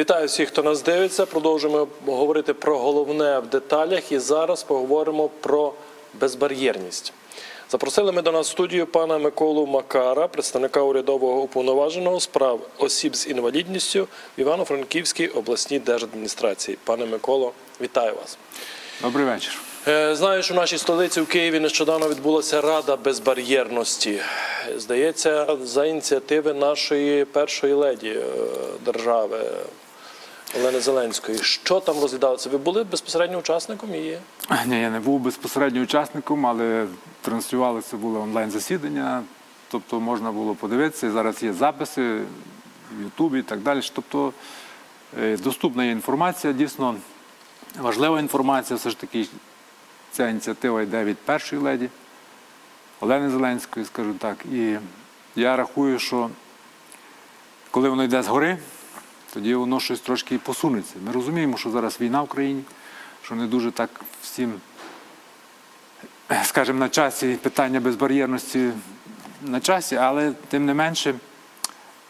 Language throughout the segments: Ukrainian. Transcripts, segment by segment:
Вітаю всіх, хто нас дивиться. Продовжуємо говорити про головне в деталях. І зараз поговоримо про безбар'єрність. Запросили ми до нас в студію пана Миколу Макара, представника урядового уповноваженого з прав осіб з інвалідністю в Івано-Франківській обласній держадміністрації. Пане Миколо, вітаю вас. Добрий вечір. Е, Знаю, що в нашій столиці в Києві нещодавно відбулася Рада безбар'єрності. Здається, за ініціативи нашої першої леді е, держави Олени Зеленської. Що там розглядалося? Ви були безпосередньо учасником її? Ні, я не був безпосередньо учасником, але транслювалося було онлайн-засідання, тобто можна було подивитися. І зараз є записи в Ютубі і так далі. Тобто е, доступна є інформація, дійсно важлива інформація. Все ж таки, ця ініціатива йде від першої леді Олени Зеленської, скажу так. І я рахую, що коли воно йде згори, тоді воно щось трошки і посунеться. Ми розуміємо, що зараз війна в країні, що не дуже так всім, скажімо, на часі питання безбар'єрності на часі, але тим не менше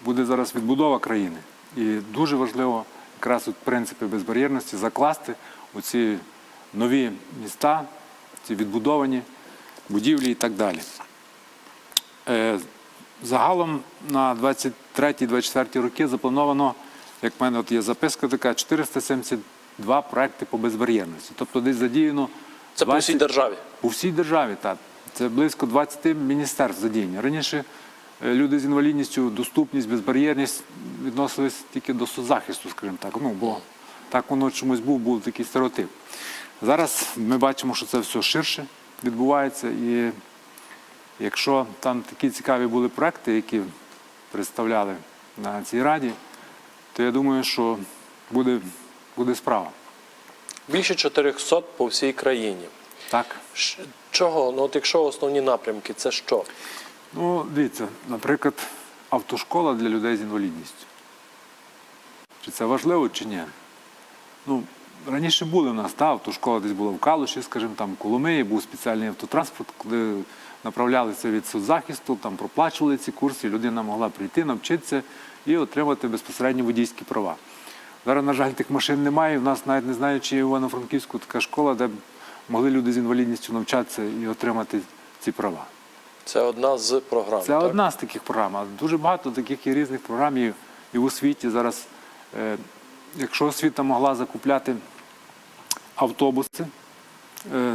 буде зараз відбудова країни. І дуже важливо якраз от принципи безбар'єрності закласти у ці нові міста, ці відбудовані будівлі і так далі. Е, Загалом на 23-24 роки заплановано, як в мене от є записка така, 472 проекти по безбар'єрності. Тобто десь задіяно Це по всій державі. по всій державі, так. Це близько 20 міністерств задіяні. Раніше е, люди з інвалідністю, доступність, безбар'єрність відносились тільки до соцзахисту, скажімо так. Ну, бо так воно чомусь був, був такий стереотип. Зараз ми бачимо, що це все ширше відбувається. І якщо там такі цікаві були проекти, які представляли на цій раді, то я думаю, що буде, буде справа. Більше 400 по всій країні. Так. Ш- Чого? Ну, от якщо основні напрямки, це що? Ну, дивіться, наприклад, автошкола для людей з інвалідністю. Чи це важливо, чи ні? Ну, раніше були в нас та автошкола десь була в Калуші, скажімо, там в Коломиї, був спеціальний автотранспорт, куди направлялися від соцзахисту, там проплачували ці курси, людина могла прийти, навчитися і отримати безпосередньо водійські права. Зараз, на жаль, тих машин немає. У нас навіть не знаю, чи є в Івано-Франківську така школа, де могли люди з інвалідністю навчатися і отримати ці права. Це одна з програм. Це так? одна з таких програм. А дуже багато таких і різних програм і, і в освіті зараз. Е, якщо освіта могла закупляти автобуси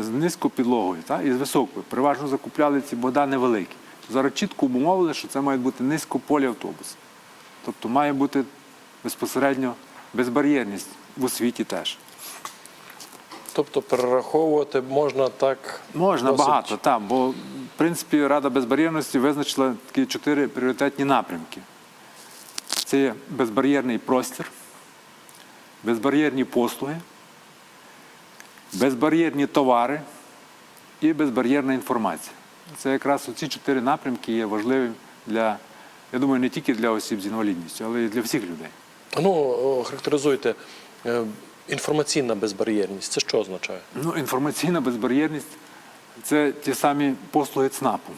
з низькою підлогою та, і з високою, переважно закупляли ці бода невеликі. Зараз чітко умовили, що це мають бути низькополі автобуси. Тобто має бути безпосередньо безбар'єрність в освіті теж. Тобто перераховувати можна так. Можна досить- багато, так, бо в принципі Рада безбар'єрності визначила такі чотири пріоритетні напрямки. Це є безбар'єрний простір, безбар'єрні послуги, безбар'єрні товари і безбар'єрна інформація. Це якраз ці чотири напрямки є важливі для, я думаю, не тільки для осіб з інвалідністю, але й для всіх людей. Ну, характеризуйте. Е, Інформаційна безбар'єрність. Це що означає? Ну, інформаційна безбар'єрність це ті самі послуги ЦНАПу.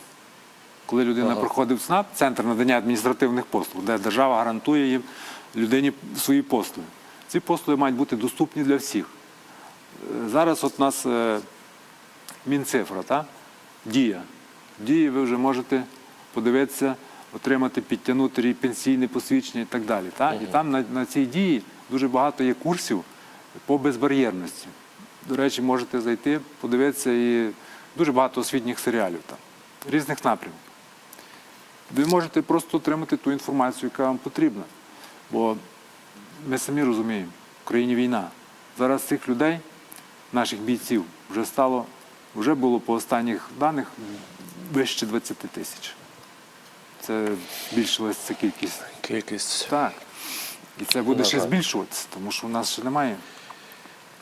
Коли людина Ага. проходить в ЦНАП, центр надання адміністративних послуг, де держава гарантує їм людині свої послуги. Ці послуги мають бути доступні для всіх. Зараз от у нас е, Мінцифра, та? дія. Дії ви вже можете подивитися, отримати, підтягнути пенсійне посвідчення і так далі. Та? І там на, на цій дії дуже багато є курсів по безбар'єрності. До речі, можете зайти, подивитися і дуже багато освітніх серіалів там, різних напрямків. Ви можете просто отримати ту інформацію, яка вам потрібна. Бо ми самі розуміємо, в країні війна. Зараз цих людей, наших бійців, вже стало, вже було по останніх даних вище 20 тисяч. Це збільшилася ця кількість. Кількість. Так. І це буде ще збільшуватися, тому що у нас ще немає.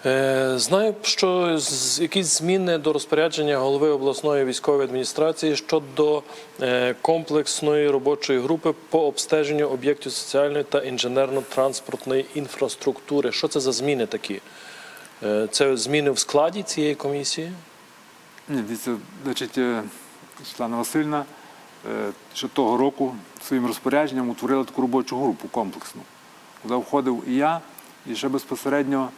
Е, Знаю, що якісь зміни до розпорядження голови обласної військової адміністрації щодо е, комплексної робочої групи по обстеженню об'єктів соціальної та інженерно-транспортної інфраструктури. Що це за зміни такі? Е, Це зміни в складі цієї комісії? Ні, дивіться, значить, е, Світлана куди входив і я, і ще безпосередньо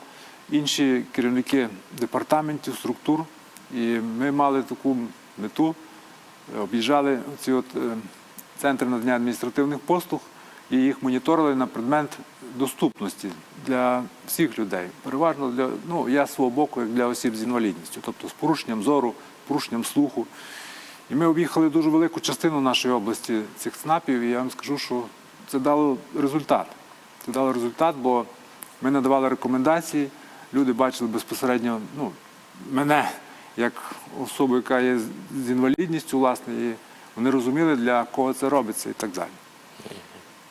інші керівники департаментів, структур. І ми мали таку мету, е, об'їжджали ці от центри надання адміністративних послуг і їх моніторили на предмет доступності для всіх людей. Переважно для ну я свого боку, як для осіб з інвалідністю, тобто з порушенням зору, порушенням слуху. І ми об'їхали дуже велику частину нашої області цих ЦНАПів, і я вам скажу, що це дало результат. Це дало результат, бо ми надавали рекомендації, люди бачили безпосередньо ну, мене як особу, яка є з інвалідністю, власне, і вони розуміли, для кого це робиться і так далі.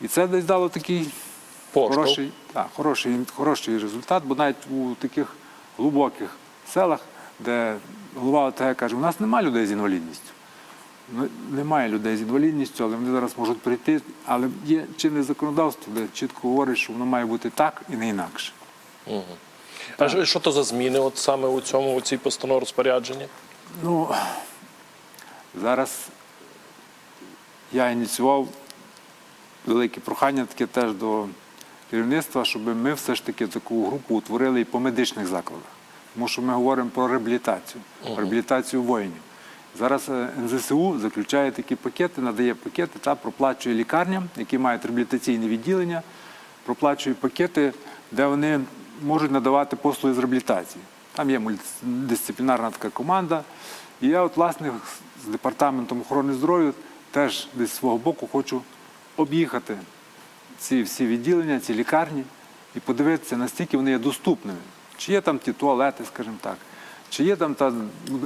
І це десь дало такий хороший, так, хороший, хороший результат, бо навіть у таких глибоких селах, де голова ОТГ каже, у нас немає людей з інвалідністю. Ну, Немає людей з інвалідністю, але вони зараз можуть прийти. Але є чинне законодавство, де чітко говорить, що воно має бути так і не інакше. А що- то за зміни от саме у цьому у цій постанові розпорядженні? Ну, зараз я ініціював велике прохання таке теж до керівництва, щоб ми все ж таки таку групу утворили і по медичних закладах. Тому що ми говоримо про реабілітацію, реабілітацію воїнів. Зараз е, НЗСУ заключає такі пакети, надає пакети та проплачує лікарням, які мають реабілітаційне відділення, проплачує пакети, де вони можуть надавати послуги з реабілітації. Там є мультидисциплінарна така команда. І я, от, власне, з департаментом охорони здоров'я теж десь з свого боку хочу об'їхати ці всі відділення, ці лікарні і подивитися, наскільки вони є доступними. Чи є там ті туалети, скажімо так, чи є там та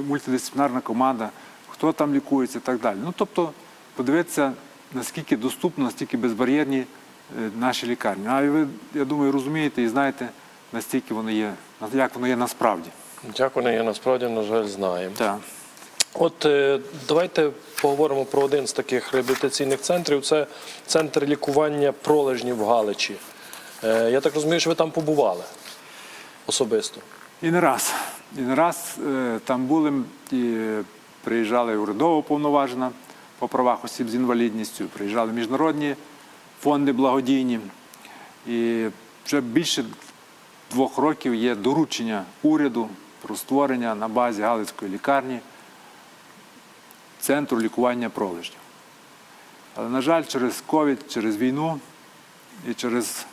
мультидисциплінарна команда, хто там лікується і так далі. Ну, тобто, подивитися, наскільки доступно, наскільки безбар'єрні е, наші лікарні. А ви, я думаю, розумієте і знаєте, настільки воно є, як воно є насправді. Як вони є насправді, на жаль, знаємо. Так. От е, давайте поговоримо про один з таких реабілітаційних центрів. Це центр лікування пролежнів в Галичі. Е, я так розумію, що ви там побували особисто. І не раз. І не раз е, там були і приїжджали урядово повноважена по правах осіб з інвалідністю, приїжджали міжнародні фонди благодійні. І вже більше двох років є доручення уряду про створення на базі Галицької лікарні центру лікування пролежнів. Але, на жаль, через ковід, через війну і через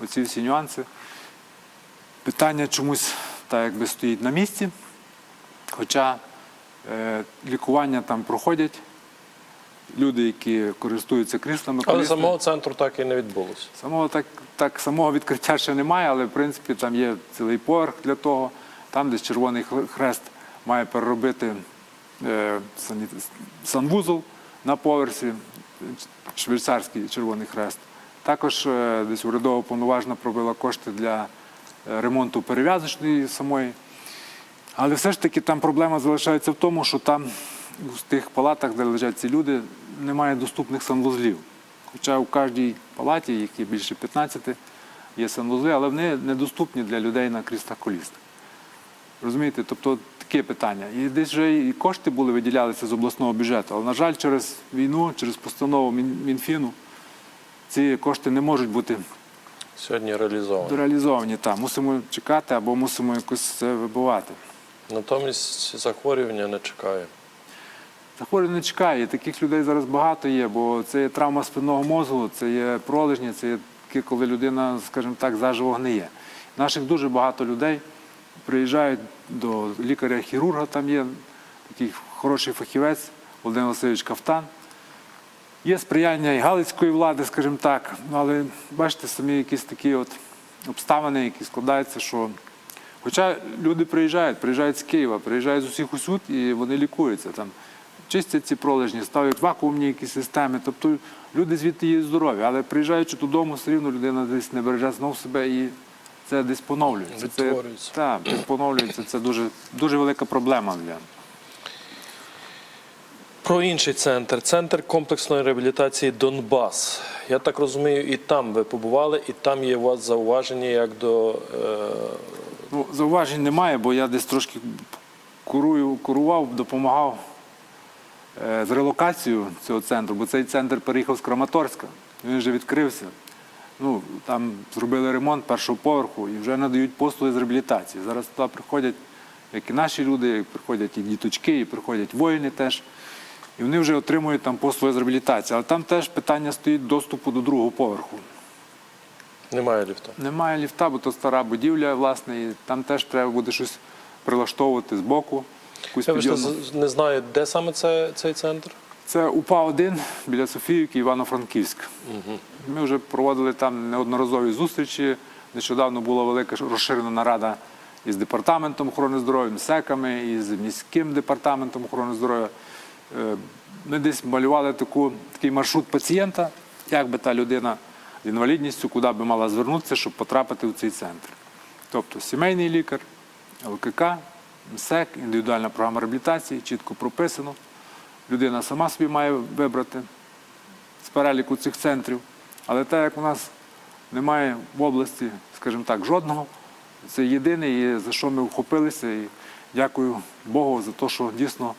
оці всі нюанси питання чомусь так якби стоїть на місці. Хоча е, лікування там проходять люди, які користуються кріслами. Але самого центру так і не відбулося. Самого так, так самого відкриття ще немає, але в принципі там є цілий поверх для того. Там, десь Червоний Хр- Хрест має переробити санвузол на поверсі, е, швейцарський Червоний Хрест. Також е, десь урядово повноважно пробила кошти для е, ремонту перев'язочної самої. Але все ж таки там проблема залишається в тому, що там в тих палатах, де лежать ці люди, немає доступних санвузлів. Хоча у кожній палаті, є більше 15, є санвузли, але вони недоступні для людей на кріслах колісних. Розумієте, тобто таке питання. І десь вже і кошти були виділялися з обласного бюджету, але, на жаль, через війну, через постанову Мінфіну ці кошти не можуть бути Сьогодні реалізовано. реалізовані там. Мусимо чекати або мусимо якось це вибивати. Натомість захворювання не чекає. Захворювання не чекає. Таких людей зараз багато є, бо це є травма спинного мозку, це є пролежні, це є таке, коли людина, скажімо так, заживо гниє. Наших дуже багато людей приїжджають до лікаря-хірурга, там є такий хороший фахівець Володимир Васильович Кафтан. Є сприяння і галицької влади, скажімо так, але бачите, самі якісь такі от обставини, які складаються, що Хоча люди приїжджають, приїжджають з Києва, приїжджають з усіх усюд і вони лікуються там. Чистять ці пролежні, ставлять вакуумні якісь системи. Тобто люди звідти є здорові, але приїжджаючи додому, все рівно людина десь не береже знов себе і це десь поновлюється. Це, так, десь поновлюється. Це дуже, дуже велика проблема для. Про інший центр центр комплексної реабілітації Донбас. Я так розумію, і там ви побували, і там є у вас зауваження як до е, Ну, зауважень немає, бо я десь трошки курую, курував, допомагав е, з релокацією цього центру, бо цей центр переїхав з Краматорська, він вже відкрився. Ну, там зробили ремонт першого поверху і вже надають послуги з реабілітації. Зараз туди приходять як і наші люди, приходять і діточки, і приходять воїни теж. І вони вже отримують там послуги з реабілітації. Але там теж питання стоїть доступу до другого поверху. Немає ліфта. Немає ліфта, бо то стара будівля, власне, і там теж треба буде щось прилаштовувати з боку. Я з- не знаю, де саме це, цей центр. Це УПА-1 біля Софіївки, Івано-Франківськ. Ми вже проводили там неодноразові зустрічі. Нещодавно була велика розширена нарада із департаментом охорони здоров'я, МСЕКами, із міським департаментом охорони здоров'я. Е, Ми десь малювали таку, такий маршрут пацієнта, як би та людина з інвалідністю, куди би мала звернутися, щоб потрапити в цей центр. Тобто сімейний лікар, ЛКК, МСЕК, індивідуальна програма реабілітації, чітко прописано. Людина сама собі має вибрати з переліку цих центрів. Але так як у нас немає в області, скажімо так, жодного, це єдиний, і за що ми вхопилися. І дякую Богу за те, що дійсно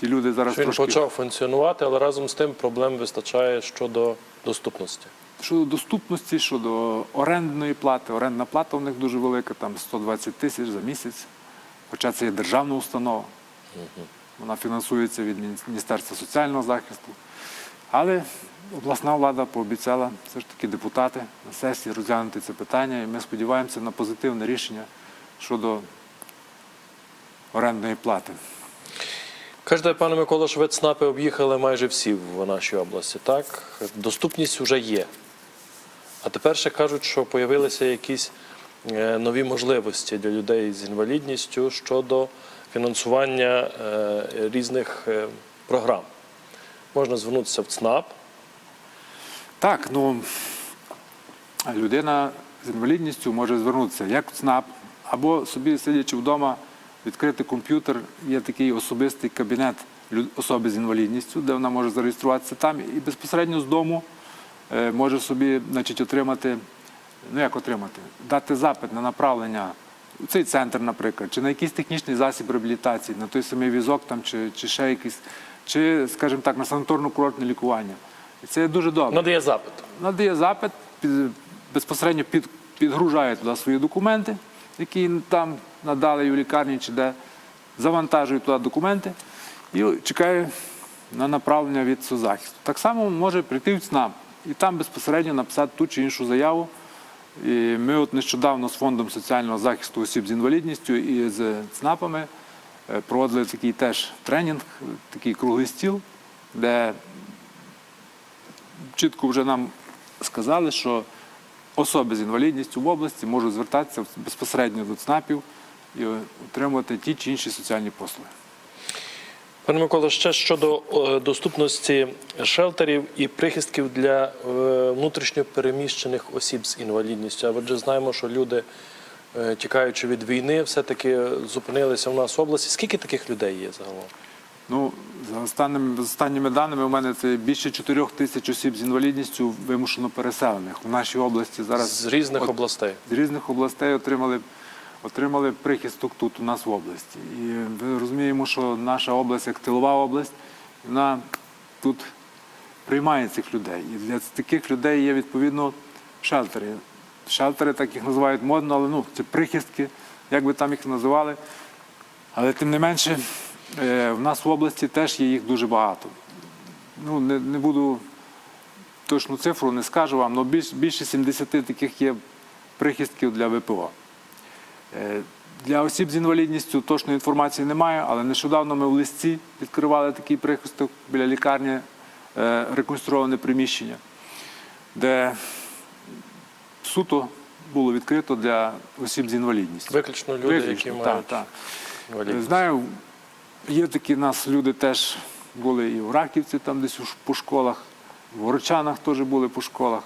ті люди зараз Що він трошки. почав функціонувати, але разом з тим проблем вистачає щодо доступності. Щодо доступності, щодо орендної плати. Орендна плата у них дуже велика, там 120 тисяч за місяць. Хоча це є державна установа. Вона фінансується від Міністерства соціального захисту. Але обласна влада пообіцяла все ж таки депутати на сесії розглянути це питання, і ми сподіваємося на позитивне рішення щодо орендної плати. Кажете, пане Микола, що ви ЦНАПи об'їхали майже всі в нашій області, так? Доступність вже є. А тепер ще кажуть, що з'явилися якісь е, нові можливості для людей з інвалідністю щодо фінансування е, різних е, програм. Можна звернутися в ЦНАП, Так, ну людина з інвалідністю може звернутися як в ЦНАП, або собі сидячи вдома, відкрити комп'ютер. Є такий особистий кабінет особи з інвалідністю, де вона може зареєструватися там і безпосередньо з дому е, може собі значить, отримати, ну як отримати, дати запит на направлення цей центр, наприклад, чи на якийсь технічний засіб реабілітації, на той самий візок там, чи, чи ще якийсь, чи, скажімо так, на санаторно-курортне лікування. І це дуже добре надає запит. надає запит, під, безпосередньо під, підгружає туди свої документи, які там надали і в лікарні чи де, завантажує туди документи і чекає на направлення від соцзахисту. Так само може прийти в ЦНАП і там безпосередньо написати ту чи іншу заяву. І ми от нещодавно з фондом соціального захисту осіб з інвалідністю і з ЦНАПами е, проводили такий теж тренінг, такий круглий стіл, де чітко вже нам сказали, що особи з інвалідністю в області можуть звертатися безпосередньо до ЦНАПів і отримувати ті чи інші соціальні послуги. Пане Микола, ще щодо е, доступності шелтерів і прихистків для е, внутрішньо переміщених осіб з інвалідністю. А отже, знаємо, що люди, е, тікаючи від війни, все-таки зупинилися в нас в області. Скільки таких людей є загалом? Ну, за останніми, за останніми даними, у мене це більше 4 тисяч осіб з інвалідністю вимушено переселених. У нашій області зараз З різних от- областей. з різних областей отримали, отримали прихисток тут у нас в області. І ми розуміємо, що наша область як тилова область, вона тут приймає цих людей. І для таких людей є відповідно шелтери. Шелтери, так їх називають модно, але ну, це прихистки, як би там їх називали. Але тим не менше, е, в нас в області теж є їх дуже багато. Ну, не, не буду точну цифру не скажу вам, але більш, більше 70 таких є прихистків для ВПО. Е, Для осіб з інвалідністю точної інформації немає, але нещодавно ми в листі відкривали такий прихисток біля лікарні, е, приміщення, де суто було відкрито для осіб з інвалідністю. Виключно люди, Виключно, які мають так. інвалідність. Знаю, є такі в нас люди теж були і в Раківці, там десь по школах, в Горочанах теж були по школах.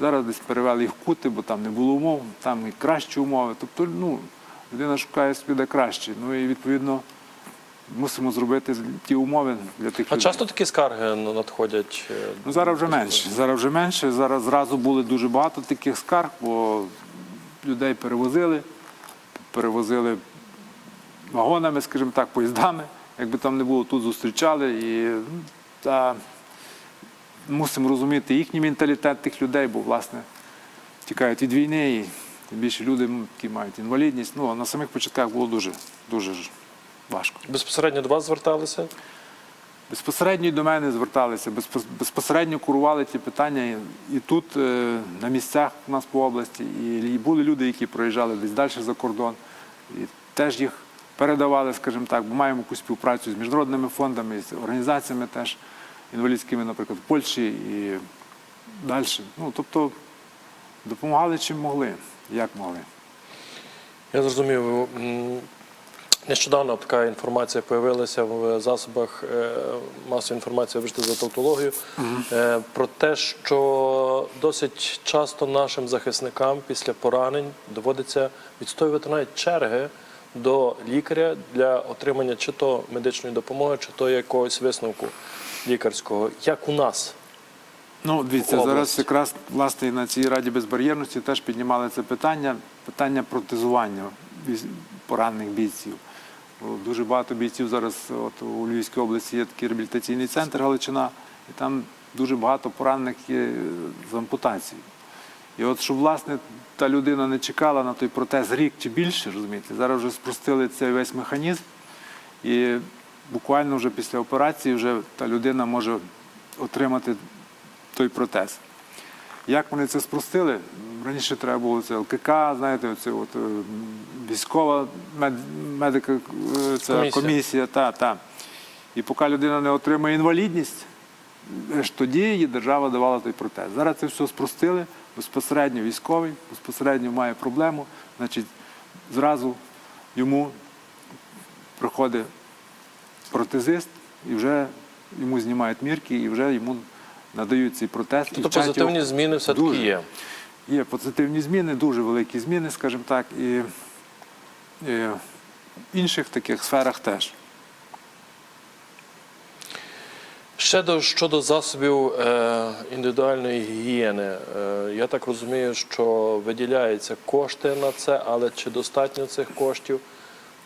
Зараз десь перевели їх в кути, бо там не було умов, там і кращі умови. Тобто, ну, людина шукає собі де краще. Ну і відповідно мусимо зробити ті умови для тих А людей. часто такі скарги надходять? е, Ну, зараз вже менше. Зараз вже менше. Зараз зразу були дуже багато таких скарг, бо людей перевозили, перевозили вагонами, скажімо так, поїздами. Якби там не було, тут зустрічали. І ну, та, мусимо розуміти їхній менталітет тих людей, бо, власне, тікають від війни, і тим більше люди, які мають інвалідність. Ну, а на самих початках було дуже, дуже важко. Безпосередньо до вас зверталися? Безпосередньо до мене зверталися, безпос- безпосередньо курували ті питання і- тут, е, на місцях у нас по області. І були люди, які проїжджали десь далі за кордон, і теж їх передавали, скажімо так, бо маємо якусь співпрацю з міжнародними фондами, з організаціями теж інвалідськими, наприклад, в Польщі і далі. Ну, тобто допомагали чим могли, як могли. Я зрозумів. Нещодавно така інформація з'явилася в засобах е, масової інформації, вибачте за тавтологію, е, про те, що досить часто нашим захисникам після поранень доводиться відстоювати навіть черги до лікаря для отримання чи то медичної допомоги, чи то якогось висновку лікарського. Як у нас? Ну, дивіться, зараз якраз власне на цій раді безбар'єрності теж піднімали це питання, питання протезування поранених бійців. Дуже багато бійців зараз от, у Львівській області є такий реабілітаційний центр Галичина, і там дуже багато поранених є з ампутацією. І от щоб власне та людина не чекала на той протез рік чи більше, розумієте, зараз вже спростили цей весь механізм, і буквально вже після операції вже та людина може отримати той протез. Як вони це спростили? Раніше треба було це ЛКК, знаєте, оце от, е, військова мед, медика, е, ця Комісія. комісія, та, та. І поки людина не отримає інвалідність, аж тоді їй держава давала той протез. Зараз це все спростили, безпосередньо військовий, безпосередньо має проблему, значить, зразу йому приходить протезист і вже йому знімають мірки, і вже йому надають цей протез. Тобто позитивні зміни все-таки є. Є позитивні зміни, дуже великі зміни, скажімо так, і, і в інших таких сферах теж. Ще до щодо засобів е, індивідуальної гігієни. Е, я так розумію, що виділяються кошти на це, але чи достатньо цих коштів?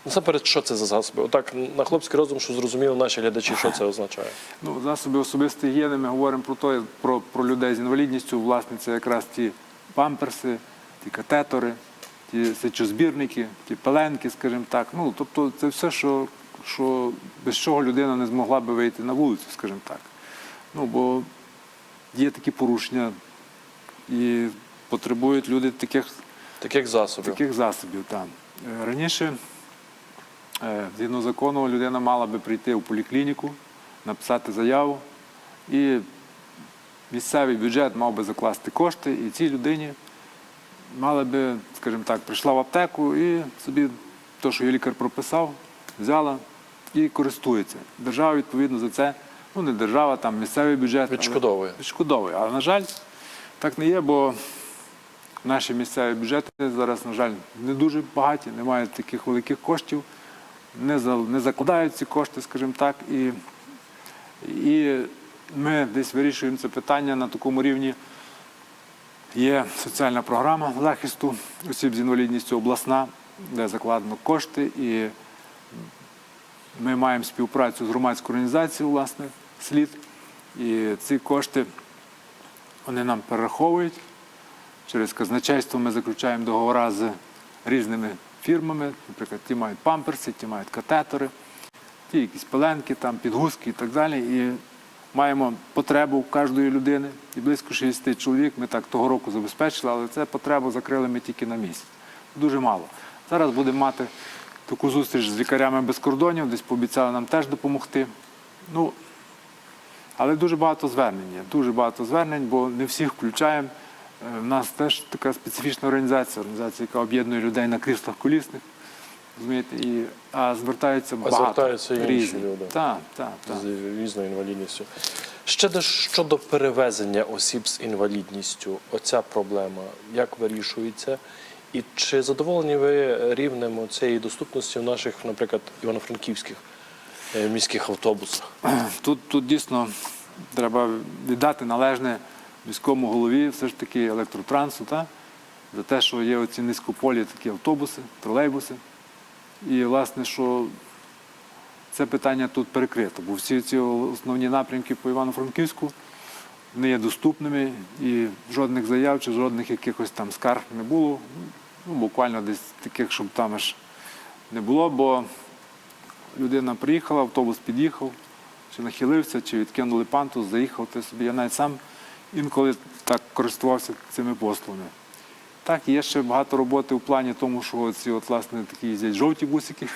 Насамперед, що це за засоби? Отак на хлопський розум, що зрозуміли наші глядачі, що це означає. Ну, засоби особистої гігієни ми говоримо про, то, про, про людей з інвалідністю. Власне, це якраз ті памперси, ті катетори, ті сечозбірники, ті пеленки, скажімо так. Ну, тобто це все, що, що без чого людина не змогла би вийти на вулицю, скажімо так. Ну, бо є такі порушення і потребують люди таких Таких засобів. таких засобів. Там. Е, Раніше, згідно закону, людина мала би прийти у поліклініку, написати заяву, і місцевий бюджет мав би закласти кошти, і цій людині мала би, скажімо так, прийшла в аптеку і собі те, що її лікар прописав, взяла і користується. Держава, відповідно, за це, ну не держава, там місцевий бюджет. Відшкодовує. Відшкодовує. Але, на жаль, так не є, бо наші місцеві бюджети зараз, на жаль, не дуже багаті, не мають таких великих коштів, не, не закладають ці кошти, скажімо так. І, і ми десь вирішуємо це питання на такому рівні. Є соціальна програма захисту осіб з інвалідністю обласна, де закладено кошти, і ми маємо співпрацю з громадською організацією, власне, слід. І ці кошти вони нам перераховують. Через казначейство ми заключаємо договори з різними фірмами. Наприклад, ті мають памперси, ті мають катетори, ті якісь пеленки, там, підгузки і так далі. І маємо потребу у кожної людини. І близько 60 чоловік ми так того року забезпечили, але це потребу закрили ми тільки на місяць. Дуже мало. Зараз будемо мати таку зустріч з лікарями без кордонів, десь пообіцяли нам теж допомогти. Ну, але дуже багато звернень є. Дуже багато звернень, бо не всіх включаємо. У нас теж така специфічна організація, організація, яка об'єднує людей на кріслах колісних. Розумієте, і, а звертаються багато. звертаються інші різні. люди. Так, так, так. з різною інвалідністю. Ще до- щодо перевезення осіб з інвалідністю, оця проблема як вирішується? І чи задоволені ви рівнем цієї доступності в наших, наприклад, івано-франківських е, міських автобусах? Тут, тут дійсно треба віддати належне міському голові, все ж таки електротрансу, та? за те, що є оці низькополі такі автобуси, тролейбуси. І, власне, що це питання тут перекрито, бо всі ці основні напрямки по Івано-Франківську не є доступними і жодних заяв чи жодних якихось там скарг не було. Ну, буквально десь таких, щоб там аж не було, бо людина приїхала, автобус під'їхав, чи нахилився, чи відкинули пантус, заїхав ти собі. Я навіть сам інколи так користувався цими послугами. Так, є ще багато роботи в плані тому, що ці от, власне, такі їздять жовті бусики,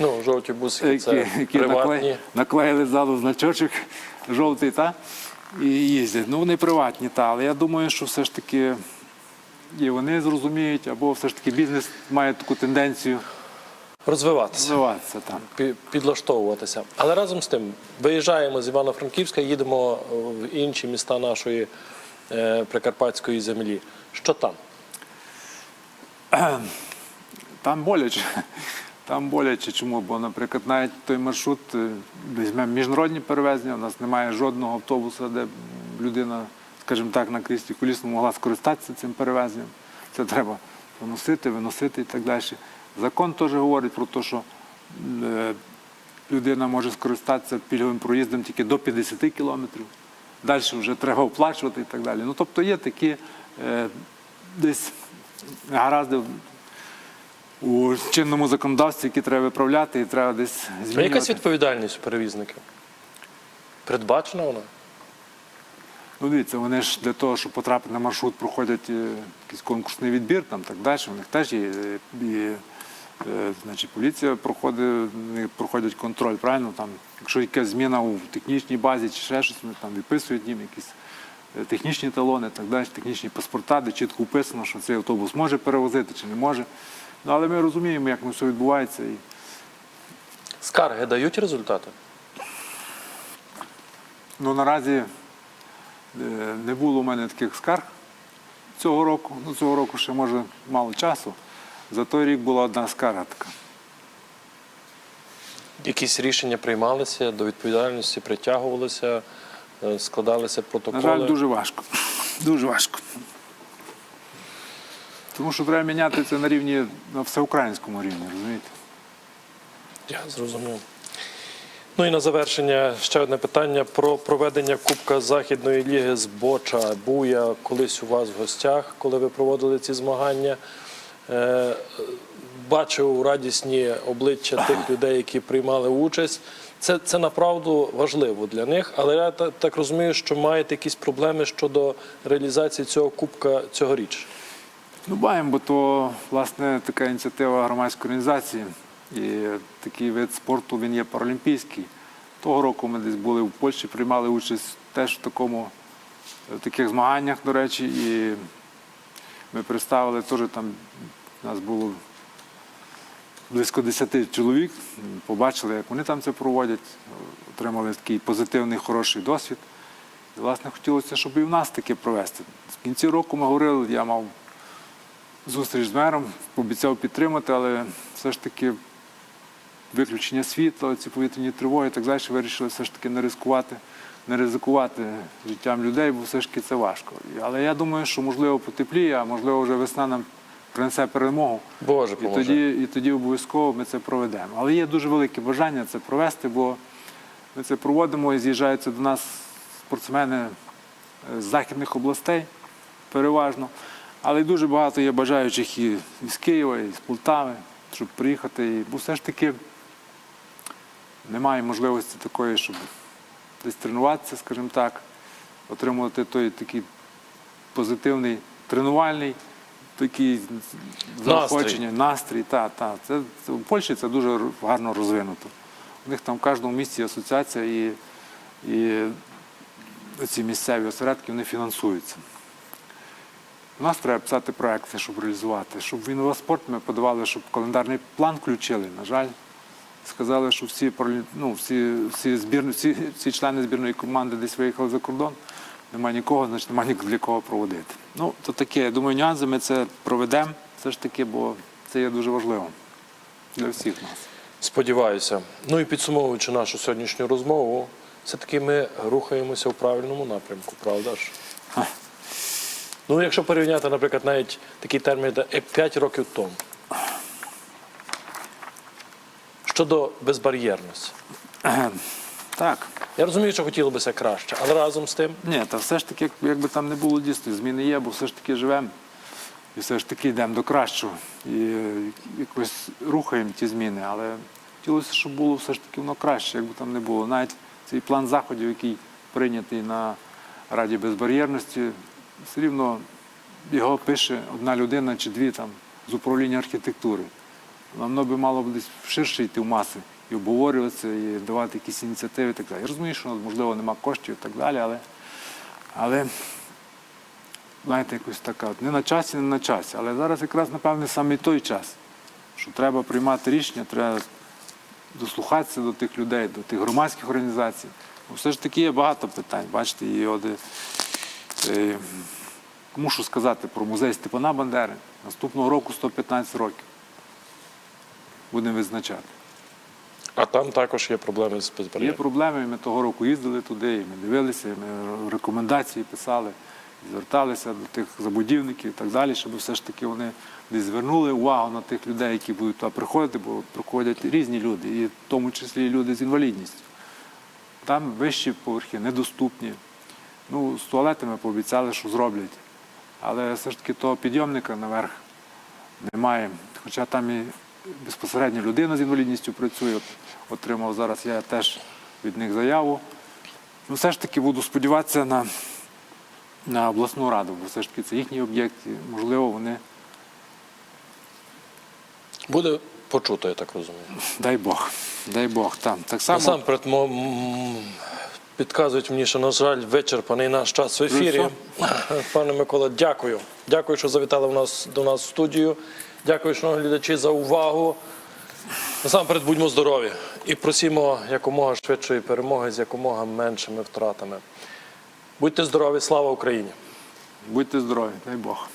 Ну, жовті бусики це які, які приватні. наклеїли ззаду значочок жовтий, та, і їздять. Ну, вони приватні, та, але я думаю, що все ж таки і вони зрозуміють, або все ж таки бізнес має таку тенденцію Розвиватися. розвиватися там. підлаштовуватися. Але разом з тим виїжджаємо з Івано-Франківська, їдемо в інші міста нашої е, прикарпатської землі. Що там? Там боляче. Там боляче. Чому? Бо, наприклад, навіть той маршрут, е, візьмемо міжнародні перевезення, у нас немає жодного автобуса, де людина, скажімо так, на кріслі колісному могла скористатися цим перевезенням. Це треба поносити, виносити і так далі. Закон теж говорить про те, що е, людина може скористатися пільговим проїздом тільки до 50 кілометрів. Далі вже треба оплачувати і так далі. Ну, тобто є такі е, десь гаразди у чинному законодавстві, які треба виправляти і треба десь А якась відповідальність у перевізників? Передбачена вона? Ну, дивіться, вони ж для того, щоб потрапити на маршрут, проходять е, якийсь конкурсний відбір, там так далі. У них теж є е, значить, поліція проходить, проходять контроль, правильно? Там, якщо якась зміна у технічній базі чи ще щось, вони там виписують їм якісь е, технічні талони, так далі, технічні паспорта, де чітко вписано, що цей автобус може перевозити чи не може. Ну, але ми розуміємо, як воно все відбувається. І Скарги дають результати? Ну, наразі е, не було у мене таких скарг цього року. Ну, цього року ще може мало часу. За той рік була одна скарга така. Якісь рішення приймалися, до відповідальності притягувалися, е, складалися На протоколи? жаль, дуже важко. Дуже важко. Тому що треба міняти це на рівні на всеукраїнському рівні, розумієте? Я зрозумів. Ну і на завершення ще одне питання про проведення Кубка Західної ліги з Боча. Був я колись у вас в гостях, коли ви проводили ці змагання. Е, Бачив радісні обличчя тих людей, які приймали участь. Це, це направду важливо для них, але я та- так розумію, що маєте якісь проблеми щодо реалізації цього кубка цьогоріч. Ну, маємо, бо то власне така ініціатива громадської організації. І такий вид спорту він є паралімпійський. Того року ми десь були в Польщі, приймали участь теж в такому, в таких змаганнях, до речі, і ми представили теж там, нас було близько 10 чоловік, побачили, як вони там це проводять, отримали такий позитивний, хороший досвід. І, власне, хотілося, щоб і в нас таке провести. В кінці року ми говорили, я мав зустріч з мером, пообіцяв підтримати, але все ж таки виключення світла, ці повітряні тривоги так далі, вирішили все ж таки не ризикувати, не ризикувати життям людей, бо все ж таки це важко. Але я думаю, що можливо потепліє, а можливо вже весна нам принесе перемогу. Боже І тоді, і тоді обов'язково ми це проведемо. Але є дуже велике бажання це провести, бо ми це проводимо і з'їжджаються до нас спортсмени е, з західних областей переважно. Але дуже багато є бажаючих і з Києва, і з Полтави, щоб приїхати. Бо все ж таки немає можливості такої, щоб десь тренуватися, скажімо так, отримувати той такий позитивний тренувальний такий заохочення, настрій. Та, та. Це, це, в Польщі це дуже гарно розвинуто. У них там в кожному місті асоціація і, і ці місцеві осередки вони фінансуються. У нас треба писати проекти, щоб реалізувати. Щоб в інваспорт ми подавали, щоб календарний план включили. На жаль, сказали, що всі, ну, всі, всі, збірні, всі, всі члени збірної команди десь виїхали за кордон. Немає нікого, значить немає для кого проводити. Ну, то таке, я думаю, нюанси ми це проведемо все ж таки, бо це є дуже важливо для всіх нас. Сподіваюся. Ну і підсумовуючи нашу сьогоднішню розмову, все-таки ми рухаємося в правильному напрямку, правда ж? Ну, якщо порівняти, наприклад, навіть такий термін, як 5 років тому. Щодо безбар'єрності. Так. Я розумію, що хотілося б краще, але разом з тим Ні, та все ж таки, як- якби там не було дійсно, зміни є, бо все ж таки живемо. І все ж таки йдемо до кращого. І е, якось рухаємо ті зміни. Але хотілося, щоб було все ж таки воно краще, якби там не було. Навіть цей план заходів, який прийнятий на Раді безбар'єрності, все рівно його пише одна людина чи дві там з управління архітектури. Воно би мало б десь ширше йти в маси і обговорюватися, і давати якісь ініціативи і так далі. Я розумію, що можливо нема коштів і так далі, але, але знаєте, якось така, не на часі, не на часі. Але зараз якраз, напевне, саме той час, що треба приймати рішення, треба дослухатися до тих людей, до тих громадських організацій. Бо все ж таки є багато питань. Бачите, і от, е, мушу сказати про музей Степана Бандери. Наступного року 115 років. Будемо відзначати. А там також є проблеми з Є проблеми, ми того року їздили туди, і ми дивилися, і ми рекомендації писали, і зверталися до тих забудівників і так далі, щоб все ж таки вони десь звернули увагу на тих людей, які будуть туди приходити, бо приходять різні люди, і в тому числі люди з інвалідністю. Там вищі поверхи недоступні. Ну, з туалетами пообіцяли, що зроблять. Але все ж таки того підйомника наверх немає. Хоча там і безпосередньо людина з інвалідністю працює. От Отримав зараз я теж від них заяву. Ну, все ж таки буду сподіватися на, на обласну раду, бо все ж таки це їхній об'єкт, і, можливо, вони, Буде почуто, я так розумію. дай Бог, дай Бог. Там. Так само Насамперед, підказують мені, що, на жаль, вичерпаний наш час в ефірі. Пане Микола, дякую. Дякую, що завітали в нас, до нас в студію. Дякую, шановні глядачі, за увагу. Насамперед, будьмо здорові і просімо якомога швидшої перемоги з якомога меншими втратами. Будьте здорові, слава Україні! будьте здорові, дай Бог.